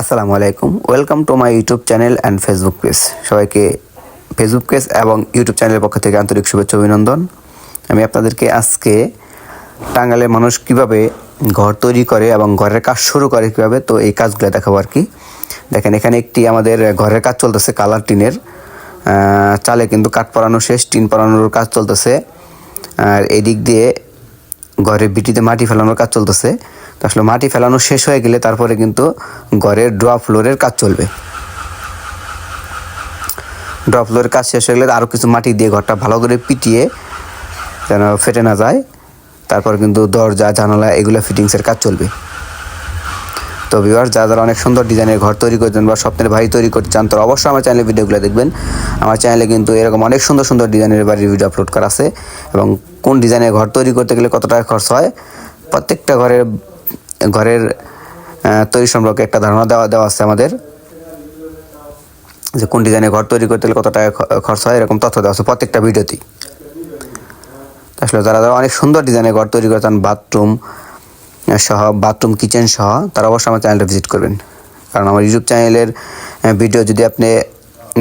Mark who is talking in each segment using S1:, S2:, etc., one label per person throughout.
S1: আসসালামু আলাইকুম। Welcome to my YouTube channel and Facebook page সবাইকে ফেসবুক পেজ এবং ইউটিউব চ্যানেলের পক্ষ থেকে আন্তরিক শুভেচ্ছা অভিনন্দন। আমি আপনাদেরকে আজকে টাঙ্গালের মানুষ কীভাবে ঘর তৈরি করে এবং ঘরের কাজ শুরু করে কীভাবে, তো এই কাজগুলো দেখাবো আর কি। দেখেন, এখানে একটি আমাদের ঘরের কাজ চলতেছে, কালার টিনের। চালে কিন্তু কাঠ পরানো শেষ, টিন পরানোর কাজ চলতেছে। আর এদিক দিয়ে ঘরের বিটিতে মাটি ফেলানোর কাজ চলতেছে। আসলে মাটি ফেলানো শেষ হয়ে গেলে তারপরে কিন্তু ঘরের ড্রপ ফ্লোরের কাজ চলবে। ড্রপ ফ্লোরের কাজ শেষ হয়ে গেলে আরও কিছু মাটি দিয়ে ঘরটা ভালো করে পিটিয়ে যেন ফেটে না যায়। তারপর কিন্তু দরজা, জানালা, এগুলো ফিটিংসের কাজ চলবে। তো ভিউয়ার যারা যারা অনেক সুন্দর ডিজাইনের ঘর তৈরি করতেন বা স্বপ্নের বাড়ি তৈরি করতে চান তো অবশ্যই আমার চ্যানেলের ভিডিওগুলো দেখবেন। আমার চ্যানেলে কিন্তু এরকম অনেক সুন্দর সুন্দর ডিজাইনের বাড়ির ভিডিও আপলোড করা আছে এবং কোন ডিজাইনের ঘর তৈরি করতে গেলে কত টাকা খরচ হয়, প্রত্যেকটা ঘরের ঘরের তৈরি সম্পর্কে একটা ধারণা দেওয়া দেওয়া আছে আমাদের। যে কোন ডিজাইনে ঘর তৈরি করতে গেলে কত টাকা খরচ হয়, এরকম তথ্য দেওয়া আছে প্রত্যেকটা ভিডিওতেই। আসলে যারা যারা অনেক সুন্দর ডিজাইনে ঘর তৈরি করতেন বাথরুম সহ বাথরুম কিচেন সহ, তারা অবশ্যই আমার চ্যানেলটা ভিজিট করবেন। কারণ আমার ইউটিউব চ্যানেলের ভিডিও যদি আপনি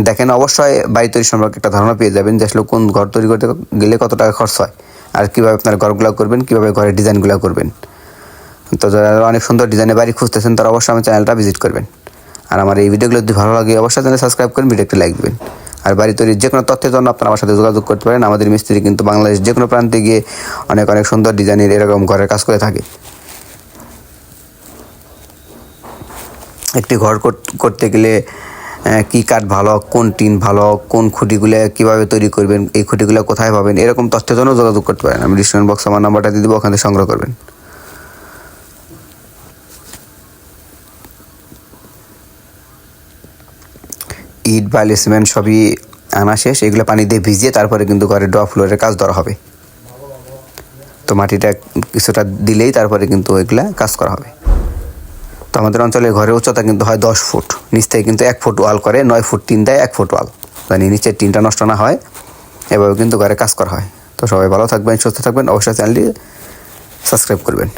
S1: দেখেন, অবশ্যই বাড়ি তৈরি সম্পর্কে একটা ধারণা পেয়ে যাবেন যে আসলে কোন ঘর তৈরি করতে গেলে কত টাকা খরচ হয়, আর কীভাবে আপনার ঘরগুলো করবেন, কীভাবে ঘরের ডিজাইনগুলো করবেন। তো যারা অনেক সুন্দর ডিজাইনের বাড়ি খুঁজতেছেন, তারা অবশ্যই আমার চ্যানেলটা ভিজিট করবেন। আর আমার এই ভিডিওগুলো যদি ভালো লাগে, অবশ্যই চ্যানেল সাবস্ক্রাইব করবেন ভিডিওটি লাইক দিবেন। আর বাড়ি তৈরির যে কোনো তথ্যের জন্য আপনারা আমার সাথে যোগাযোগ করতে পারেন। আমাদের মিস্ত্রি কিন্তু বাংলাদেশ যে কোনো প্রান্তে গিয়ে অনেক অনেক সুন্দর ডিজাইনের এরকম ঘরের কাজ করে থাকে। একটি ঘর করতে গেলে কি কাঠ ভালো, কোন টিন ভালো, কোন খুঁটিগুলো কীভাবে তৈরি করবেন, এই খুঁটিগুলো কোথায় পাবেন, এরকম তথ্যের জন্য যোগাযোগ করতে পারেন। আমি ডিসক্রিপশন বক্স আমার নাম্বারটা দিয়ে দেবো, ওখান সংগ্রহ করবেন। ইট বালি সিমেন্ট সবই আনা শেষ, এগুলো পানি দিয়ে ভিজিয়ে তারপরে কিন্তু ঘরে ড্র ফ্লোরের কাজ ধরা হবে। তো মাটিটা কিছুটা দিলেই তারপরে কিন্তু ওইগুলা কাজ করা হবে। তো আমাদের অঞ্চলে ঘরের উচ্চতা কিন্তু হয় দশ ফুট, নিচ থেকে কিন্তু এক ফুট ওয়াল করে, নয় ফুট টিন দেয়, এক ফুট ওয়াল। মানে নিচের টিনটা নষ্ট না হয় এভাবে কিন্তু ঘরে কাজ করা হয়। তো সবাই ভালো থাকবেন, সুস্থ থাকবেন, অবশ্যই চ্যানেলটি সাবস্ক্রাইব করবেন।